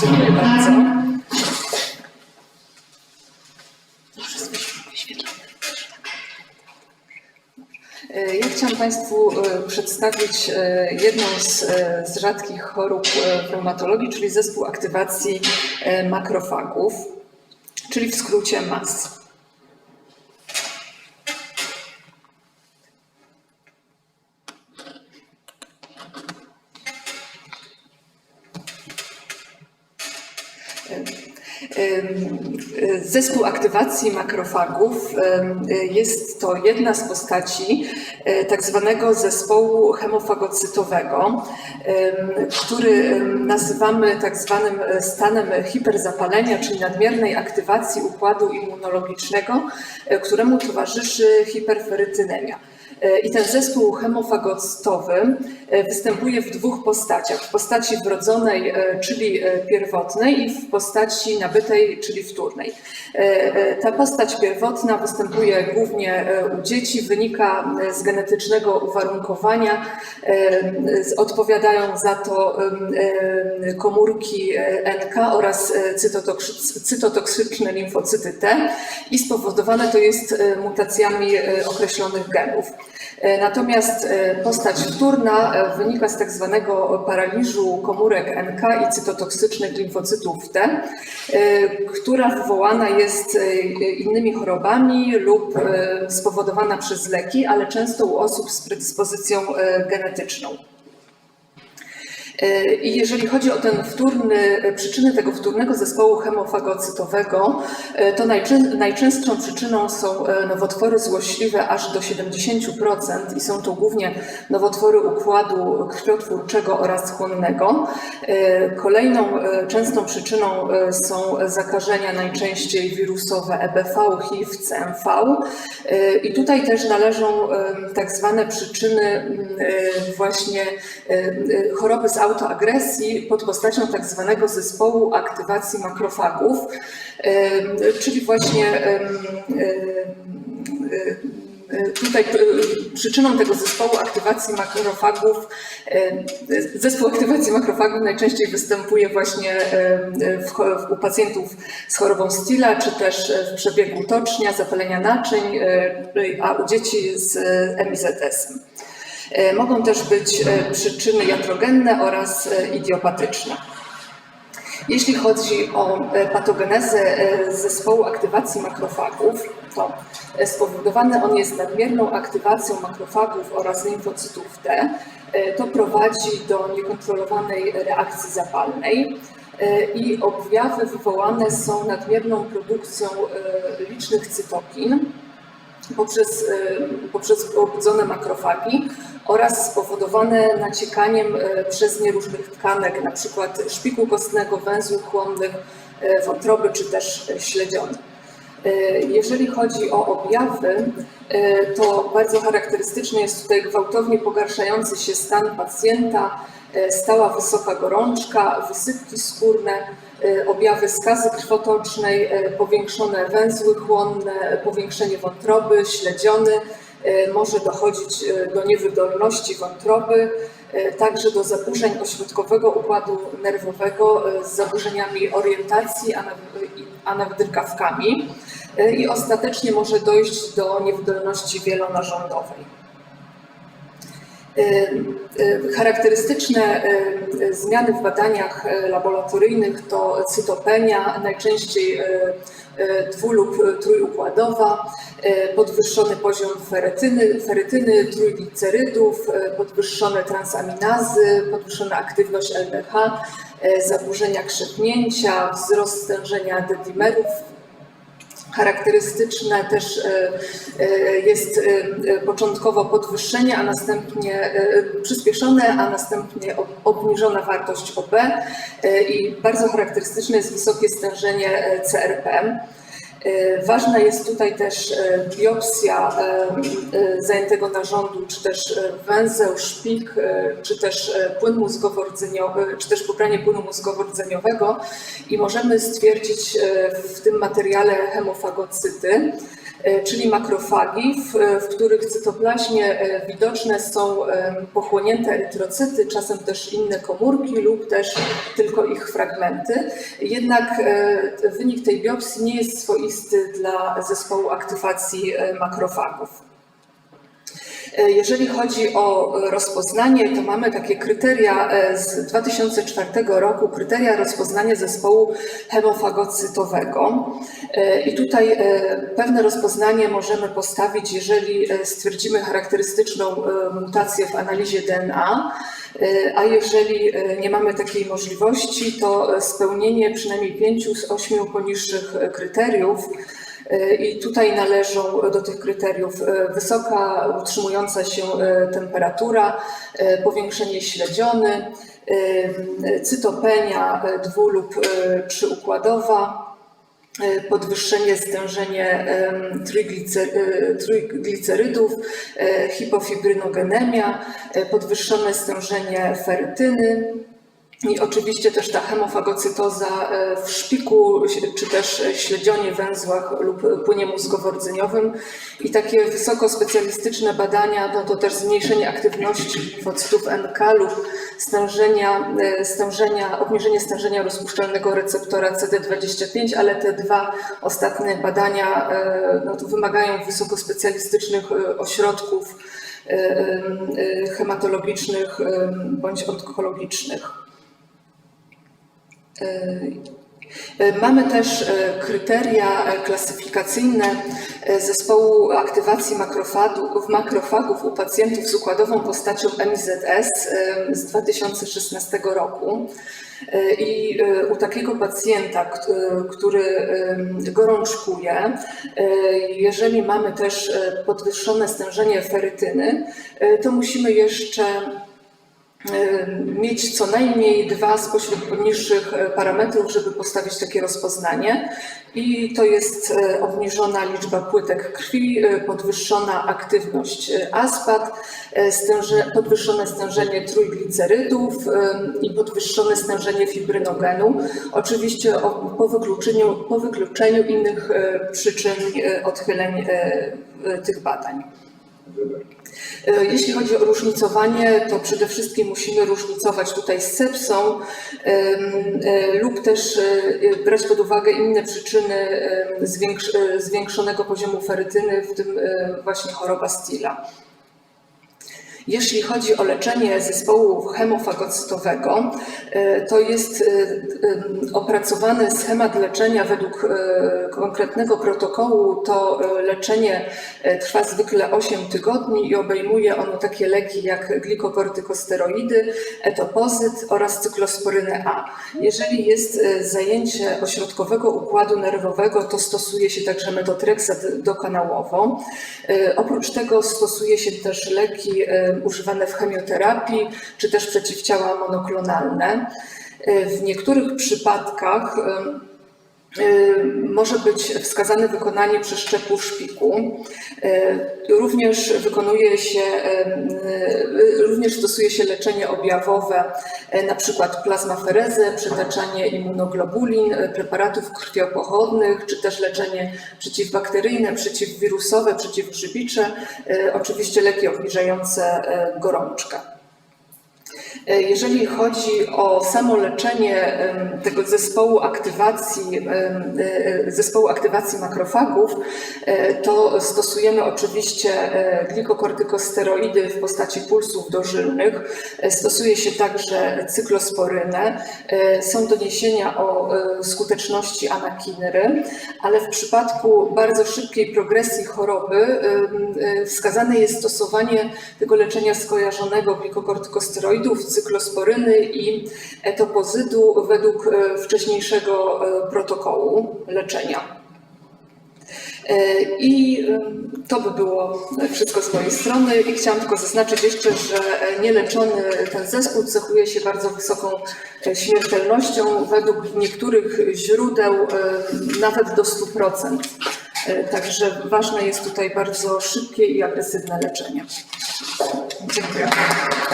Dziękuję bardzo. Ja chciałam Państwu e, przedstawić e, jedną z, e, z rzadkich chorób w reumatologii, czyli zespół aktywacji makrofagów, czyli w skrócie MAS. Zespół aktywacji makrofagów jest to jedna z postaci e, tak zwanego zespołu hemofagocytowego, który nazywamy tak zwanym stanem hiperzapalenia, czyli nadmiernej aktywacji układu immunologicznego, e, któremu towarzyszy hiperferytynemia. E, I ten zespół hemofagocytowy e, występuje w dwóch postaciach. W postaci wrodzonej, e, czyli pierwotnej i w postaci nabytej, czyli wtórnej. Ta postać pierwotna występuje głównie u dzieci, wynika z genetycznego uwarunkowania. Odpowiadają za to komórki NK oraz cytotoks- cytotoksyczne limfocyty T i spowodowane to jest mutacjami określonych genów. E, Natomiast e, postać wtórna e, wynika z tak zwanego paraliżu komórek NK i cytotoksycznych limfocytów T, która wywołana jest innymi chorobami lub spowodowana przez leki, ale często u osób z predyspozycją genetyczną. E, I jeżeli chodzi o ten wtórny, e, przyczyny tego wtórnego zespołu hemofagocytowego, e, to najczę- najczęstszą przyczyną są nowotwory złośliwe aż do 70% i są to głównie nowotwory układu krwiotwórczego oraz chłonnego. Kolejną częstą przyczyną są zakażenia najczęściej wirusowe EBV, HIV, CMV i tutaj też należą tak zwane przyczyny właśnie choroby z autoagresji pod postacią tak zwanego zespołu aktywacji makrofagów, czyli właśnie Tutaj e, przyczyną tego zespołu aktywacji makrofagów, e, zespół aktywacji makrofagów najczęściej występuje właśnie u pacjentów z chorobą Stila, czy też w przebiegu tocznia, zapalenia naczyń, e, a u dzieci z MIZS-em. E, Mogą też być e, przyczyny jatrogenne oraz e, idiopatyczne. Jeśli chodzi o patogenezę zespołu aktywacji makrofagów, to spowodowany on jest nadmierną aktywacją makrofagów oraz limfocytów T. To prowadzi do niekontrolowanej reakcji zapalnej i objawy wywołane są nadmierną produkcją licznych cytokin poprzez, e, poprzez pobudzone makrofagi oraz spowodowane naciekaniem e, przez nie różnych tkanek, przykład szpiku kostnego, węzłów chłonnych, e, wątroby czy też śledziony. Jeżeli chodzi o objawy, to bardzo charakterystyczny jest tutaj gwałtownie pogarszający się stan pacjenta, stała wysoka gorączka, wysypki skórne, objawy skazy krwotocznej, e, powiększone węzły chłonne, powiększenie wątroby, śledziony, e, może dochodzić e, do niewydolności wątroby, e, także do zaburzeń ośrodkowego układu nerwowego e, z zaburzeniami orientacji, a naw- i- a nawet drgawkami e, i ostatecznie może dojść do niewydolności wielonarządowej. E, e, Charakterystyczne e, zmiany w badaniach laboratoryjnych to cytopenia, najczęściej dwu- lub trójukładowa, podwyższony poziom ferytyny, ferytyny trójglicerydów, podwyższone transaminazy, podwyższona aktywność LDH, zaburzenia krzepnięcia, wzrost stężenia dedimerów Charakterystyczne też e, e, jest e, początkowo podwyższenie, a następnie przyspieszone, a następnie ob- obniżona wartość OB i bardzo charakterystyczne jest wysokie stężenie CRP. E, Ważna jest tutaj też e, biopsja e, zajętego narządu, czy też węzeł, szpik, czy też płyn mózgowo-rdzeniowy, czy też pobranie płynu mózgowo-rdzeniowego i możemy stwierdzić w tym materiale hemofagocyty. E, czyli makrofagi, w, w których cytoplazmie e, widoczne są e, pochłonięte erytrocyty, czasem też inne komórki lub też tylko ich fragmenty. Jednak wynik tej biopsji nie jest swoisty dla zespołu aktywacji makrofagów. E, Jeżeli chodzi o rozpoznanie, to mamy takie kryteria e, z 2004 roku, kryteria rozpoznania zespołu hemofagocytowego. E, I tutaj e, pewne rozpoznanie możemy postawić, jeżeli e, stwierdzimy charakterystyczną e, mutację w analizie DNA, e, a jeżeli e, nie mamy takiej możliwości, to spełnienie przynajmniej pięciu z ośmiu poniższych e, kryteriów E, I tutaj należą do tych kryteriów e, wysoka, utrzymująca się e, temperatura, e, powiększenie śledziony, cytopenia dwu- lub trzyukładowa, podwyższenie stężenie trójglicerydów, hipofibrynogenemia, podwyższone stężenie ferytyny, i oczywiście też ta hemofagocytoza e, w szpiku, czy też śledzionie węzłach lub płynie mózgowo-rdzeniowym. I takie wysoko specjalistyczne badania, no to też zmniejszenie aktywności limfocytów NK lub stężenia, e, stężenia, obniżenie stężenia rozpuszczalnego receptora CD25, ale te dwa ostatnie badania e, no to wymagają wysoko specjalistycznych ośrodków hematologicznych bądź onkologicznych. E, Mamy też e, kryteria e, klasyfikacyjne e, zespołu aktywacji makrofagów, makrofagów u pacjentów z układową postacią MIZS e, z 2016 roku. E, I e, u takiego pacjenta, kt- e, który e, gorączkuje, e, jeżeli mamy też e, podwyższone stężenie ferytyny, e, to musimy jeszcze e, mieć co najmniej dwa spośród poniższych e, parametrów, żeby postawić takie rozpoznanie. I to jest e, obniżona liczba płytek krwi, podwyższona aktywność ASPAT, stęże, podwyższone stężenie trójglicerydów i podwyższone stężenie fibrynogenu. Oczywiście po, wykluczeniu, po wykluczeniu innych przyczyn odchyleń tych badań. E, Jeśli chodzi o różnicowanie, to przede wszystkim musimy różnicować tutaj z sepsą e, lub też e, brać pod uwagę inne przyczyny zwiększonego poziomu ferytyny, w tym właśnie choroba Stila. Jeśli chodzi o leczenie zespołu hemofagocytowego, e, to jest e, em, opracowany schemat leczenia według e, konkretnego protokołu. To e, leczenie e, trwa zwykle 8 tygodni i obejmuje ono takie leki jak glikokortykosteroidy, etopozyt oraz cyklosporynę A. Jeżeli jest e, zajęcie ośrodkowego układu nerwowego, to stosuje się także metotrexat dokanałowo. E, Oprócz tego stosuje się też leki e, używane w chemioterapii, czy też przeciwciała monoklonalne. E, W niektórych przypadkach może być wskazane wykonanie przeszczepu szpiku. Y, Również wykonuje się, y, również stosuje się leczenie objawowe, y, na przykład plazmaferezę, przetaczanie immunoglobulin, y, preparatów krwiopochodnych, czy też leczenie przeciwbakteryjne, przeciwwirusowe, przeciwgrzybicze, y, oczywiście leki obniżające y, gorączkę. E, Jeżeli chodzi o samo leczenie tego zespołu aktywacji, em, e, zespołu aktywacji makrofagów, e, to stosujemy oczywiście e, glikokortykosteroidy w postaci pulsów dożylnych. E, Stosuje się także cyklosporynę. E, Są doniesienia o e, skuteczności anakinry, ale w przypadku bardzo szybkiej progresji choroby e, wskazane jest stosowanie tego leczenia skojarzonego glikokortykosteroidów, cyklosporyny i etopozydu według e, wcześniejszego e, protokołu leczenia. E, I to by było wszystko z mojej strony. I chciałam tylko zaznaczyć jeszcze, że nieleczony ten zespół cechuje się bardzo wysoką śmiertelnością. Według niektórych źródeł nawet do 100%. E, Także ważne jest tutaj bardzo szybkie i agresywne leczenie. Dziękuję.